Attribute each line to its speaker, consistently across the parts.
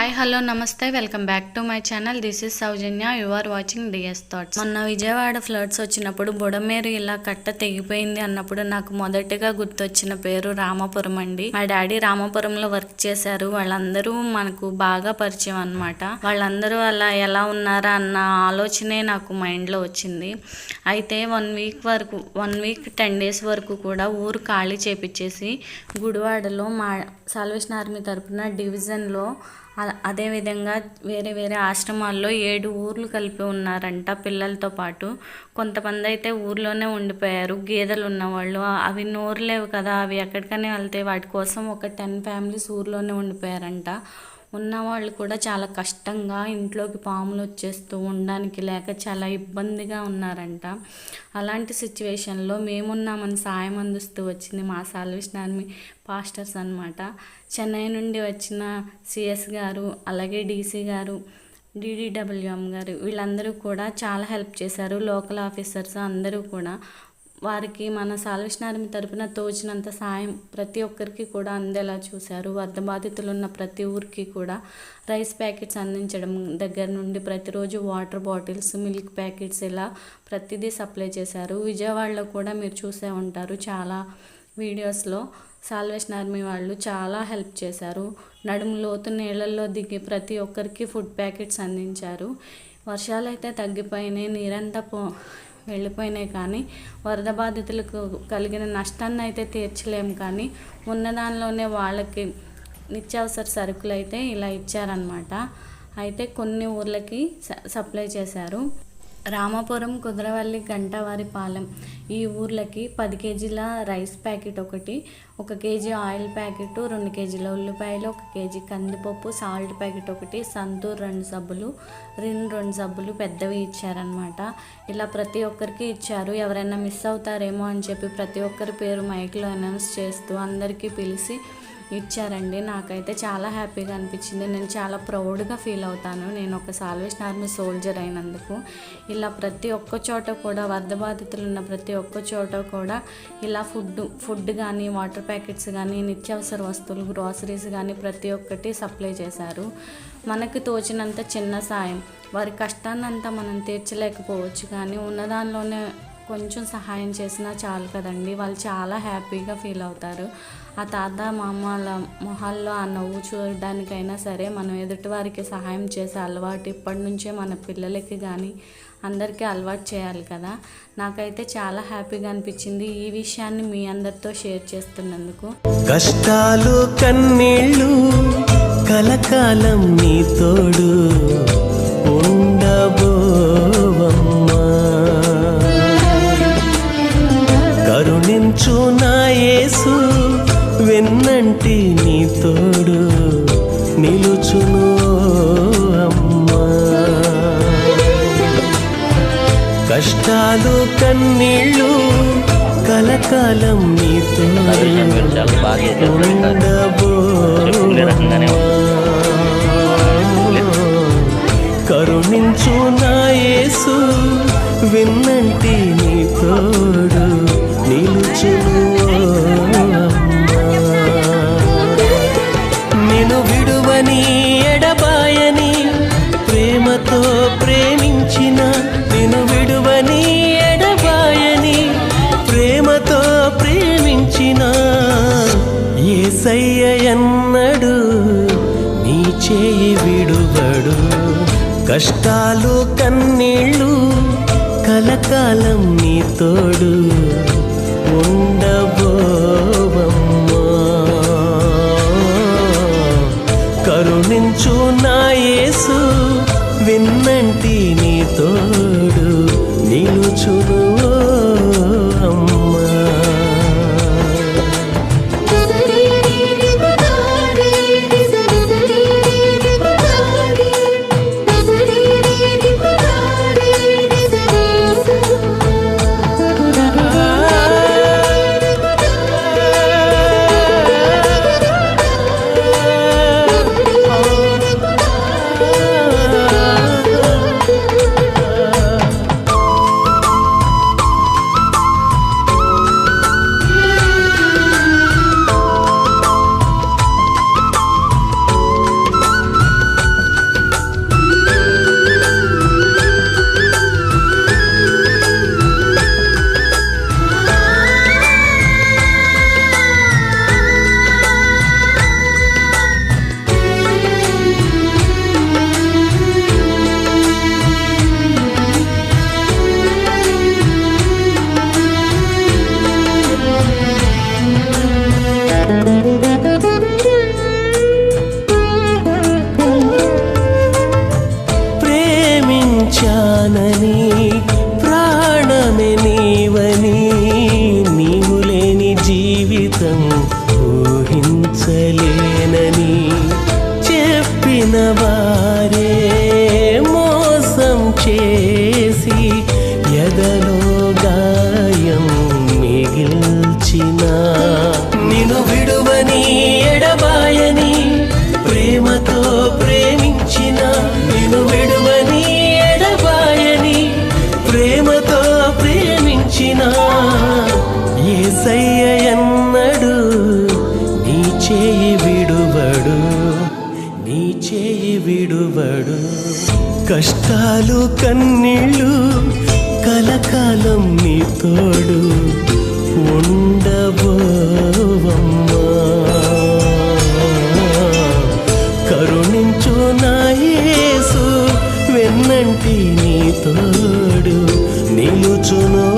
Speaker 1: Hi hello నమస్తే welcome back to my channel. This is Soujanya. You are watching DS thoughts మొన్న Vijayawada floods వచ్చినప్పుడు బుడమేరు ఇలా కట్ట తెగిపోయింది అన్నప్పుడు నాకు మొదటిగా గుర్తొచ్చిన పేరు రామాపురం అండి. మా డాడీ రామాపురంలో వర్క్ చేశారు. వాళ్ళందరూ మనకు బాగా పరిచయం అన్నమాట. వాళ్ళందరూ అలా ఎలా ఉన్నారా అన్న ఆలోచనే నాకు మైండ్లో వచ్చింది. అయితే వన్ వీక్ వరకు వన్ వీక్ టెన్ డేస్ వరకు కూడా ఊరు ఖాళీ చేపించేసి గుడివాడలో మా సాల్వేషన్ ఆర్మీ తరపున డివిజన్లో అదేవిధంగా వేరే వేరే ఆశ్రమాల్లో ఏడు ఊర్లు కలిపి ఉన్నారంట పిల్లలతో పాటు. కొంతమంది అయితే ఊర్లోనే ఉండిపోయారు. గేదెలు ఉన్నవాళ్ళు. అవి నోరులేవు కదా. అవి ఎక్కడికైనా వెళ్తే వాటి కోసం ఒక టెన్ ఫ్యామిలీస్ ఊర్లోనే ఉండిపోయారంట. ఉన్నవాళ్ళు కూడా చాలా కష్టంగా ఇంట్లోకి పాములు వచ్చేస్తూ ఉండడానికి లేక చాలా ఇబ్బందిగా ఉన్నారంట. అలాంటి సిచ్యువేషన్లో మేమున్నామని సాయం అందిస్తూ వచ్చింది మా సాల్వేషన్ ఆర్మీ పాస్టర్స్ అన్నమాట. చెన్నై నుండి వచ్చిన సిఎస్ గారు అలాగే డీసీ గారు డీడీడబ్ల్యూఎం గారు వీళ్ళందరూ కూడా చాలా హెల్ప్ చేశారు. లోకల్ ఆఫీసర్స్ అందరూ కూడా వారికి మన సాల్వేషన్ ఆర్మీ తరపున తోచినంత సాయం ప్రతి ఒక్కరికి కూడా అందేలా చూశారు. వరద బాధితులు ఉన్న ప్రతి ఊరికి కూడా రైస్ ప్యాకెట్స్ అందించడం దగ్గర నుండి ప్రతిరోజు వాటర్ బాటిల్స్ మిల్క్ ప్యాకెట్స్ ఇలా ప్రతిదీ సప్లై చేశారు. విజయవాడలో కూడా మీరు చూసే ఉంటారు. చాలా వీడియోస్లో సాల్వేషన్ ఆర్మీ వాళ్ళు చాలా హెల్ప్ చేశారు. నడుము లోతు నీళ్ళల్లో దిగి ప్రతి ఒక్కరికి ఫుడ్ ప్యాకెట్స్ అందించారు. వర్షాలు అయితే తగ్గిపోయినాయి. నీరంతా పో వెళ్ళిపోయినాయి కానీ వరద బాధితులకు కలిగిన నష్టాన్ని అయితే తీర్చలేము కానీ ఉన్న దానిలోనే వాళ్ళకి నిత్యావసర సరుకులు అయితే ఇలా ఇచ్చారనమాట అయితే కొన్ని ఊర్లకి స- సప్లై చేశారు. రామాపురం కుదరవల్లి గంటవారిపాలెం ఈ ఊర్లకి పది కేజీల రైస్ ప్యాకెట్ ఒకటి ఒక కేజీ ఆయిల్ ప్యాకెట్ రెండు కేజీల ఉల్లిపాయలు ఒక కేజీ కందిపప్పు సాల్ట్ ప్యాకెట్ ఒకటి సంతూర్ రెండు సబ్బులు రిన్ రెండు సబ్బులు పెద్దవి ఇచ్చారనమాట ఇలా ప్రతి ఒక్కరికి ఇచ్చారు. ఎవరైనా మిస్ అవుతారేమో అని చెప్పి ప్రతి ఒక్కరి పేరు మైక్లో అనౌన్స్ చేస్తూ అందరికీ పిలిచి ఇచ్చారండి. నాకైతే చాలా హ్యాపీగా అనిపించింది. నేను చాలా ప్రౌడ్గా ఫీల్ అవుతాను. నేను ఒక సాల్వేషన్ ఆర్మీ సోల్జర్ అయినందుకు. ఇలా ప్రతి ఒక్క చోట కూడా వరద బాధితులు ఉన్న ప్రతి ఒక్క చోట కూడా ఇలా ఫుడ్ ఫుడ్ కానీ వాటర్ ప్యాకెట్స్ కానీ నిత్యావసర వస్తువులు గ్రాసరీస్ కానీ ప్రతి ఒక్కటి సప్లై చేశారు. మనకు తోచినంత చిన్న సాయం. వారి కష్టాన్నంతా మనం తీర్చలేకపోవచ్చు. కానీ ఉన్నదానిలోనే కొంచెం సహాయం చేసినా చాలు కదండి. వాళ్ళు చాలా హ్యాపీగా ఫీల్ అవుతారు. ఆ తాత మామల మొహాల్లో ఆ నవ్వు చూడడానికైనా సరే మనం ఎదుటివారికి సహాయం చేసే అలవాటు ఇప్పటి నుంచే మన పిల్లలకి కానీ అందరికీ అలవాటు చేయాలి కదా. నాకైతే చాలా హ్యాపీగా అనిపించింది ఈ విషయాన్ని మీ అందరితో షేర్ చేస్తున్నందుకు.
Speaker 2: కష్టాలు కన్నీళ్ళు కలకాలం నీ తోడు ఉండబోవమ్మా నిలుచును అమ్మా. కష్టాలు కన్నీళ్ళు కలకాలం నీతో కరుణించు నాయసు విన్నంటి నీ తోడు నిలుచును. ఎన్నడు నీ చేయి విడువడు. కష్టాలు కన్నీళ్ళు కలకాలం నీ తోడు ఉండబోవమ్మా. కరుణించు నా యేసు విన్నంటి నీ తోడు నిలుచును കനവാരേ కష్టాలు కన్నీళ్ళు కలకాలం నీ తోడు ఉండబోవమ్మా. కరుణించు నాయసు వెన్నంటి నీ తోడు నిలుచును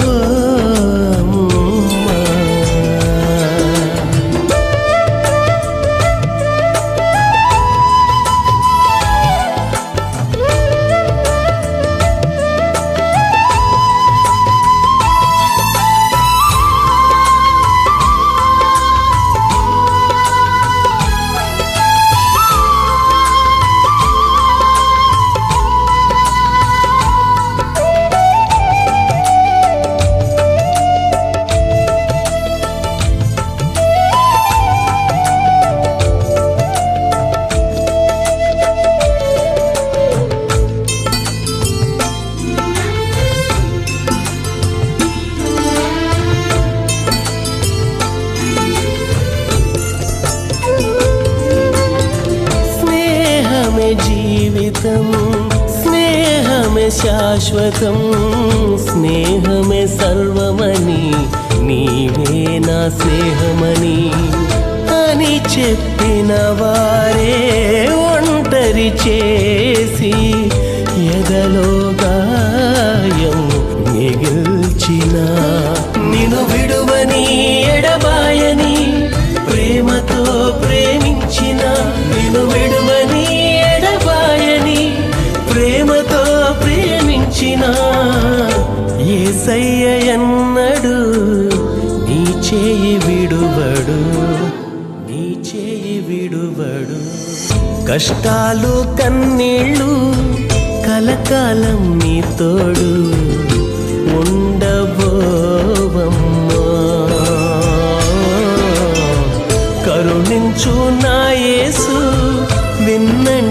Speaker 2: జీవితం స్నేహమే శాశ్వతం స్నేహమే సర్వమని నీవే నా స్నేహమని. అని చెప్పిన వారే ఒంటరి చే ఎన్నడు నీ చేయి విడువడు నీ చేయి విడువడు. కష్టాలు కన్నీళ్ళు కలకాలం నీ తోడు ఉండబోవమ్మా. కరుణించు నా యేసు విన్న